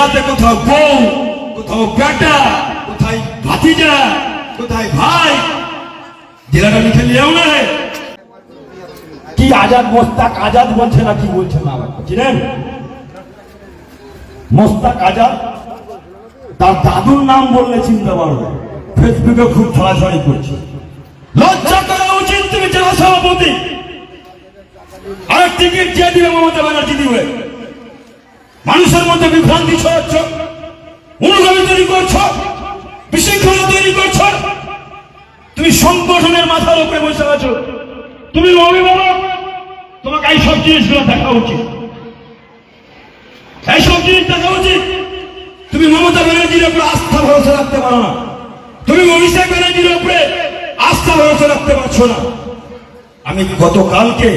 জেলাতে কোথাও বউ, কোথাও বেটা, কোথায় ভাতিজা, কোথায় ভাই, জেলাটা লিখে নিয়েও না কি আজাদ মোস্তাক আজাদ বলছে না কি বলছে না চিনেন মোস্তাক আজাদ, তার দাদুর নাম বললে চিনতে পারবে। ফেসবুকে খুব ছড়াছড়ি করছে। লজ্জা করা উচিত তুমি জেলা সভাপতি। আর টিকিট যে দিবে মমতা ব্যানার্জি দিবে। মধ্যে বিভ্রান্তি ছড়াচ্ছ, অনুগামী তৈরি করছ, বিশৃঙ্খলা তৈরি করছ, তুমি সংগঠনের মাথার উপরে বসে আছো। তুমি অভিভাবক তোমাকে এইসব জিনিসগুলো দেখা উচিত। এইসব জিনিস দেখা উচিত। তুমি মমতা ব্যানার্জির উপরে আস্থা ভরসা রাখতে পারো না। তুমি অভিষেক ব্যানার্জির উপরে আস্থা ভরসা রাখতে পারছ না। আমি গতকালকে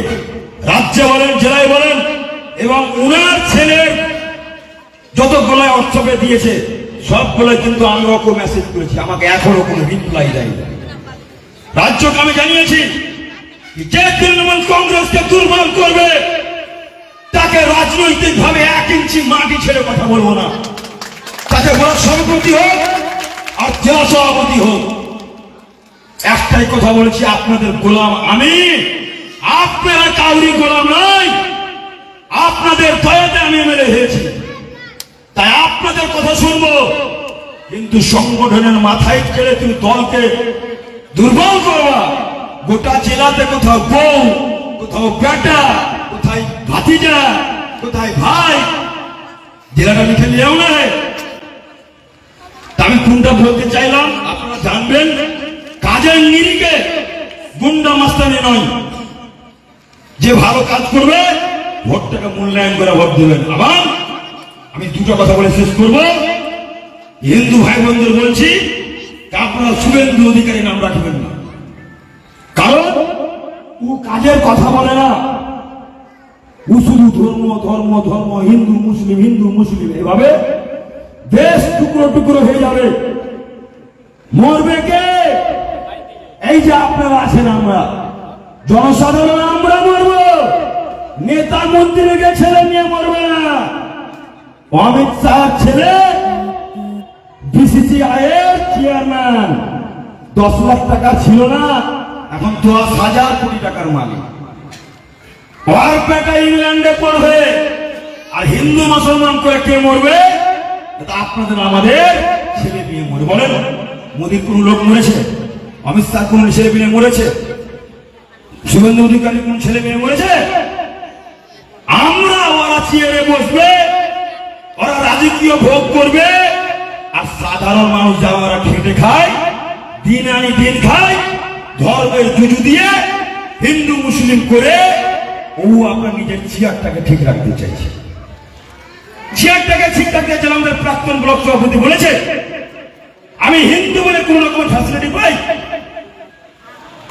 রাজ্যে বলেন, জেলায় বলেন, এবং উনার ছেলের যতগুলো অর্থকে দিয়েছে সবগুলো কিন্তু আমি ওকে মেসেজ করেছি। আমাকে এখনও কোনো রিপ্লাই দেয়নি। রাজ্যকে আমি জানিয়েছি যে তৃণমূল কংগ্রেসকে দুর্বল করবে, তাকে রাজনৈতিক ভাবে এক ইঞ্চি মাটি ছেড়ে কথা বলব না। তাকে ব্লক সভাপতি হোক আর জেলা সভাপতি হোক, একটাই কথা বলেছি, আপনাদের গোলাম আমি। আপনারা কাউরি গোলাম নয়। আপনাদের দয়াতে আমি মেরে হয়েছি। তাই আপনাদের কথা শুনব। কিন্তু সংগঠনের মাথায় ছেড়ে তুমি দলকে দুর্বল করবা। গোটা জেলাতে কোথাও বউ, কোথাও বেটা, কোথায় ভাতিজা, কোথায় ভাই, জেলাটা লিখে নিয়েও না। আমি কোনটা বলতে চাইলাম, আপনারা জানবেন। কাজের নিরিখে গুন্ডা মাস্তানি নয়। যে ভালো কাজ করবে, ভোটটাকে মূল্যায়ন করে ভোট দেবেন। আবার আমি দুটো কথা বলে শেষ করব। হিন্দু ভাই বোনদের বলছি আপনারা শুভেন্দু অধিকারী নাম রাখবেন না। কারণ ও কাজের কথা বলে না। ও শুধু ধর্ম ধর্ম ধর্ম, হিন্দু, মুসলিম হিন্দু, মুসলিম, এভাবে দেশ টুকরো টুকরো হয়ে যাবে। মরবে কে? এই যে আপনারা আছেন আমরা। জনসাধারণ, আমরা মরব। নেতা মন্ত্রীকে ছেলে নিয়ে মরবে না। অমিত শাহ ছেলে বিসিসিআই চেয়ারম্যান দশ লাখ টাকা ছিল না, এখন দশ হাজার কোটি টাকার মালিক। ওর পেটা ইংল্যান্ডে পড়বে, আর হিন্দু মুসলমান করে কে মরবে? আপনাদের, আমাদের ছেলে মেয়ে মরে। বলেন মোদীর কোন লোক মরেছে? অমিত শাহ কোন ছেলে মেয়ে মরেছে? শুভেন্দু অধিকারী কোন ছেলে মেয়ে মরেছে? আমরা ওরা চেয়ারে বসবে রাজকীয় ভোগ করবে, আর সাধারণ মানুষ যা ওরা খেটে খায়, দিন আনি দিন খায়, ধর্মের জুজু দিয়ে হিন্দু, মুসলিম করে ও আপনার নিজের চেয়ারটাকে ঠিক রাখতে চাইছে। চেয়ারটাকে ঠিক রাখতে চাইলে আমাদের প্রাক্তন ব্লক সভাপতি বলেছে, আমি হিন্দু বলে কোন রকম ফ্যাসিলিটি পাই।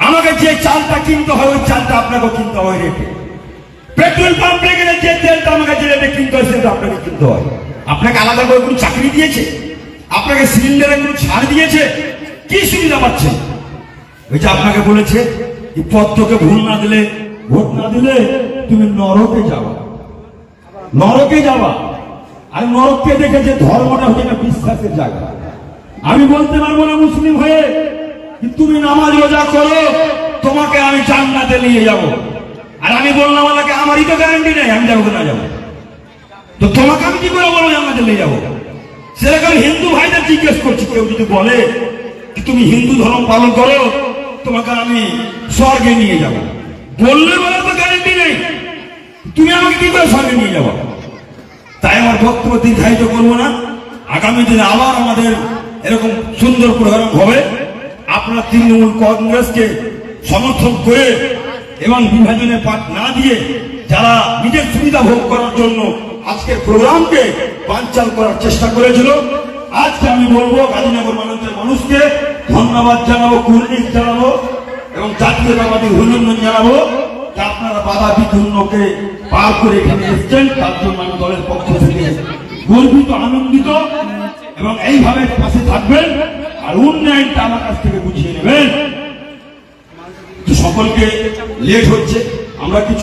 আমাকে যে চালটা কিনতে হয়, ওই চালটা আপনাকে কিনতে হয় রেটে। পেট্রোল পাম্পে গেলে যে তেলটা আমাকে যে রেটে কিনতে হয়, সেটা আপনাকে কিনতে হয়। আপনাকে আলাদা করে কোনো চাকরি দিয়েছে? আপনাকে সিলিন্ডারে কোনো ছাড় দিয়েছে? কি সুবিধা পাচ্ছেন ওই যে আপনাকে বলেছে এই পত্রকে ভুল না দিলে, ভোট না দিলে তুমি নরকে যাবা। নরকে যাওয়া আর নরককে দেখে যে ধর্মটা হচ্ছে না বিশ্বাসের জায়গা। আমি বলতে পারব না মুসলিম হয়ে তুমি নামাজ রোজা করো, তোমাকে আমি জান্নাতে নিয়ে যাব। আর আমি বললাম, আমাকে আমারই তো গ্যারান্টি নেই, আমি যাব না যাব? তো তোমাকে আমি কি করে বলব জান্নাতে নিয়ে যাব? সেরকম হিন্দু ভাইদের জিজ্ঞেস করছি, কেউ যদি বলে কি তুমি হিন্দু ধর্ম পালন করো, তোমাকে আমি স্বর্গে নিয়ে যাব। বললে বলে তো গ্যারান্টি নেই। তুমি আমাকে কি করে স্বর্গে নিয়ে যাব? তাই আমার বক্তব্য দীর্ঘায়িত করব না। আগামী দিনে আবার আমাদের এরকম সুন্দর প্রোগ্রাম হবে। আপনারা তৃণমূল কংগ্রেসকে সমর্থন করে এবং বিভাজনের পাঠ না দিয়ে যারা নিজের সুবিধা ভোগ করার জন্য আজকের প্রোগ্রামকে বানচাল করার চেষ্টা করেছিল। আজকে আমি বলব গাজীনগর মানুষের মানুষকে ধন্যবাদ জানাব কুর্নিশ জানাব এবং জাতীয়তাবাদী অভিনন্দন জানাব যে আপনারা বাধা বিঘ্নকে পার করে এখানে এসছেন। তার জন্য আমি দলের পক্ষ থেকে গর্বিত, আনন্দিত এবং এইভাবে পাশে থাকবেন আর উন্নয়নটা আমার কাছ থেকে বুঝিয়ে নেবেন। সকলকে লেট হচ্ছে, আমরা কিছু